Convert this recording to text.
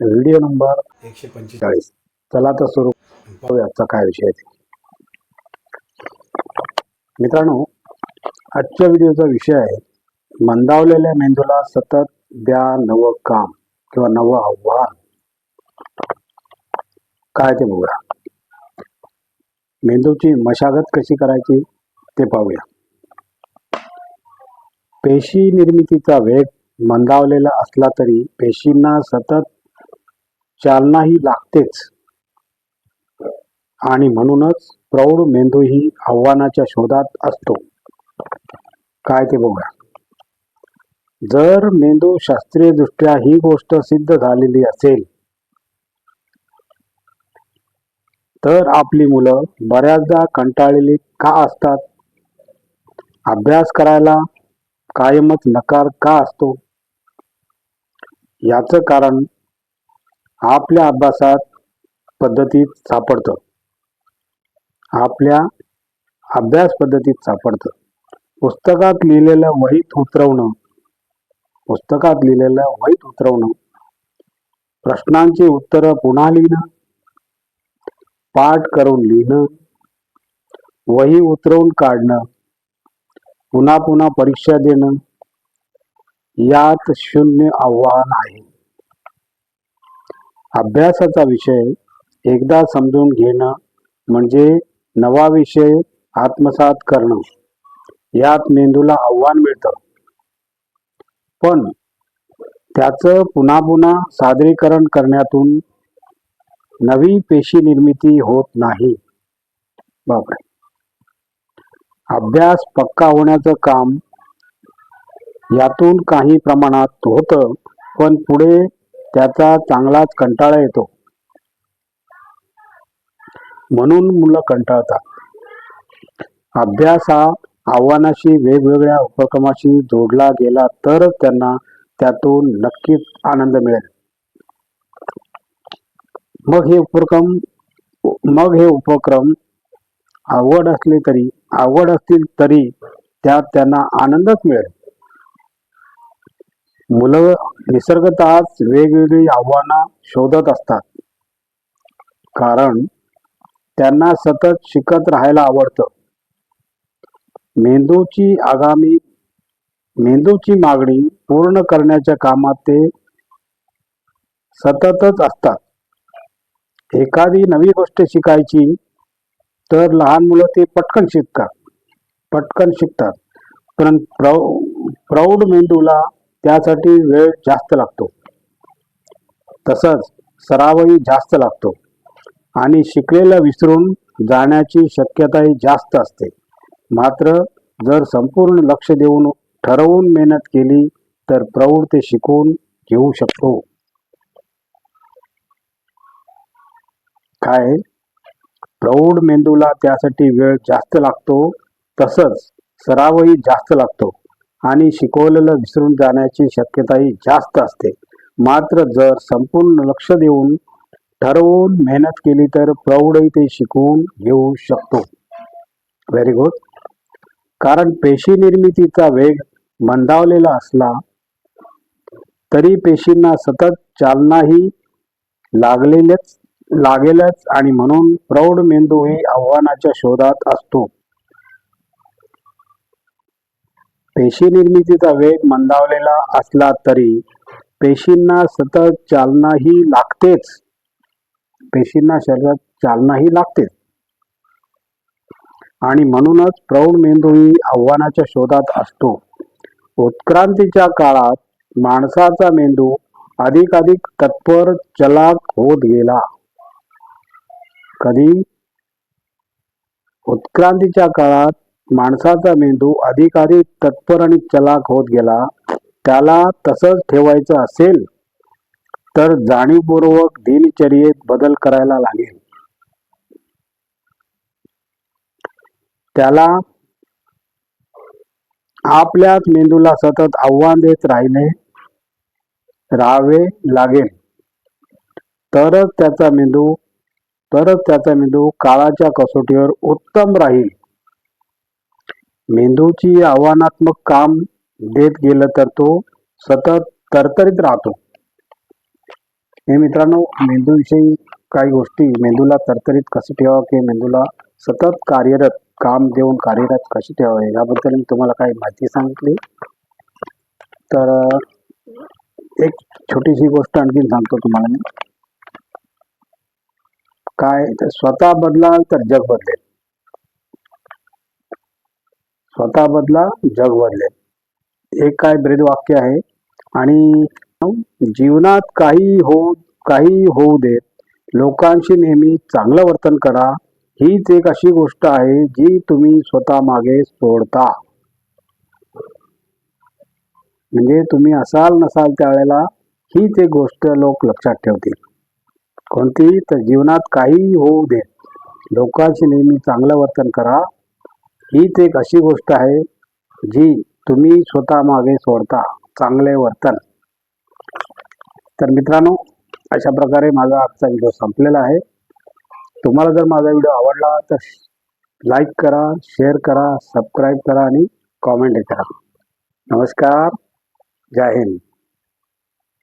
Video number एकशे पंचेचाळीस. चाळीस. चला तर सुरू आजचा काय विषय ते. मित्रांनो आजच्या व्हिडिओचा विषय आहे मंदावलेल्या मेंदूला सतत द्या नवं काम किंवा नवं आव्हान. काय ते बघूया. मेंदूची मशागत कशी करायची ते पाहूया. पेशी निर्मितीचा वेग मंदावलेला असला तरी पेशींना सतत चालना ही लागतेच. आणि म्हणूनच प्रौढ मेंदू ही आव्हानाच्या शोधात असतो. काय ते बघूया. जर मेंदू शास्त्रीयदृष्ट्या ही गोष्ट सिद्ध झालेली असेल तर आपली मुलं बऱ्याचदा कंटाळलेली का असतात? अभ्यास करायला कायमच नकार का असतो? याचं कारण आपल्या अभ्यासात पद्धतीत सापडतं. आपल्या अभ्यास पद्धतीत सापडतं. पुस्तकात लिहिलेलं वहीत उतरवणं पुस्तकात लिहिलेलं वहीत उतरवणं प्रश्नांची उत्तरं पुन्हा लिहिणं पाठ करून लिहिणं वही उतरवून काढणं पुन्हा पुन्हा परीक्षा देणं यात शून्य आव्हान आहे. अभ्यासाचा विषय एकदा समजून घेणं म्हणजे नवा विषय आत्मसात करणं. यात मेंदूला आव्हान मिळतं. पण त्याचं पुन्हा पुन्हा सादरीकरण करण्यातून नवी पेशी निर्मिती होत नाही. बापरे! अभ्यास पक्का होण्याचं काम यातून काही प्रमाणात होतं पण पुढे त्याचा चांगलाच कंटाळा येतो. म्हणून मुलं कंटाळतात. अभ्यास हा आव्हानाशी वेगवेगळ्या उपक्रमाशी जोडला गेला तरच त्यांना त्यातून नक्कीच आनंद मिळेल. मग हे उपक्रम मग हे उपक्रम आवड असले तरी आवड असतील तरी त्यात त्यांना आनंदच मिळेल. मुलं निसर्गतःच वेगवेगळी आव्हानं शोधत असतात. कारण त्यांना सतत शिकत राहायला आवडतं. मेंदूची आगामी मेंदूची मागणी पूर्ण करण्याच्या कामात ते सततच असतात. एखादी नवी गोष्ट शिकायची तर लहान मुलं ते पटकन शिकतात पटकन शिकतात. पण प्रौ प्रौढ मेंदूला त्यासाठी वेळ जास्त लागतो. तसंच सरावही जास्त लागतो आणि शिकलेलं विसरून जाण्याची शक्यताही जास्त असते. मात्र जर संपूर्ण लक्ष देऊन ठरवून मेहनत केली तर प्रौढ ते शिकवून घेऊ शकतो. काय? प्रौढ मेंदूला त्यासाठी वेळ जास्त लागतो तसंच सरावही जास्त लागतो. आणि शिकवलेलं विसरून जाण्याची शक्यताही जास्त असते. मात्र जर संपूर्ण लक्ष देऊन ठरवून मेहनत केली तर प्रौढही ते शिकवून घेऊ शकतो. व्हेरी गुड कारण पेशी निर्मितीचा वेग मंदावलेला असला तरी पेशींना सतत चालनाही लागलेलेच लागेलच आणि म्हणून प्रौढ मेंदूही आव्हानाच्या शोधात असतो. पेशी निर्मितीचा वेग मंदावलेला असला तरी पेशींना सतत चालनाही लागतेच. पेशींना शरीरात चालनाही लागतेच. आणि म्हणूनच प्रौढ मेंदूही आव्हानाच्या शोधात असतो. उत्क्रांतीच्या काळात माणसाचा मेंदू अधिकाधिक तत्पर चलाक होत गेला. कधी? उत्क्रांतीच्या काळात माणसाचा मेंदू अधिकाधिक तत्पर आणि चलाक होत गेला. त्याला तसंच ठेवायचं असेल तर जाणीवपूर्वक दिनचर्येत बदल करायला लागेल. त्याला आपल्याच मेंदूला सतत आव्हान देत राहिले राहावे लागेल. तरच त्याचा मेंदू तरच त्याचा मेंदू काळाच्या कसोटीवर उत्तम राहील. मेंदूची आव्हानात्मक काम देत गेलं तर तो सतत तरतरीत राहतो. हे मित्रांनो मेंदूविषयी काही गोष्टी मेंदूला तरतरीत कसं ठेवावं की मेंदूला सतत कार्यरत काम देऊन कार्यरत कशी ठेवावे याबद्दल मी तुम्हाला काही माहिती सांगितली. तर एक छोटीशी गोष्ट आणखीन सांगतो तुम्हाला मी. काय स्वतः बदलाल तर जग बदलेल. स्वतः बदला जग बदले एक काय ब्रेद वाक्य आहे? आणि जीवनात काही हो काही होऊ देत लोकांशी नेहमी चांगलं वर्तन करा. हीच एक अशी गोष्ट आहे जी तुम्ही स्वतः मागे सोडता. म्हणजे तुम्ही असाल नसाल त्यावेळेला हीच एक गोष्ट लोक लक्षात ठेवतील. कोणती तर जीवनात काही होऊ देत लोकांशी नेहमी चांगलं वर्तन करा. हीच एक अशी गोष्ट आहे जी तुम्ही स्वतः मागे सोडता चांगले वर्तन. तर मित्रांनो अशा प्रकारे माझा आजचा व्हिडिओ संपलेला आहे. तुम्हाला जर माझा व्हिडिओ आवडला तर लाईक करा शेअर करा सबस्क्राईब करा आणि कॉमेंट करा. नमस्कार. जय हिंद.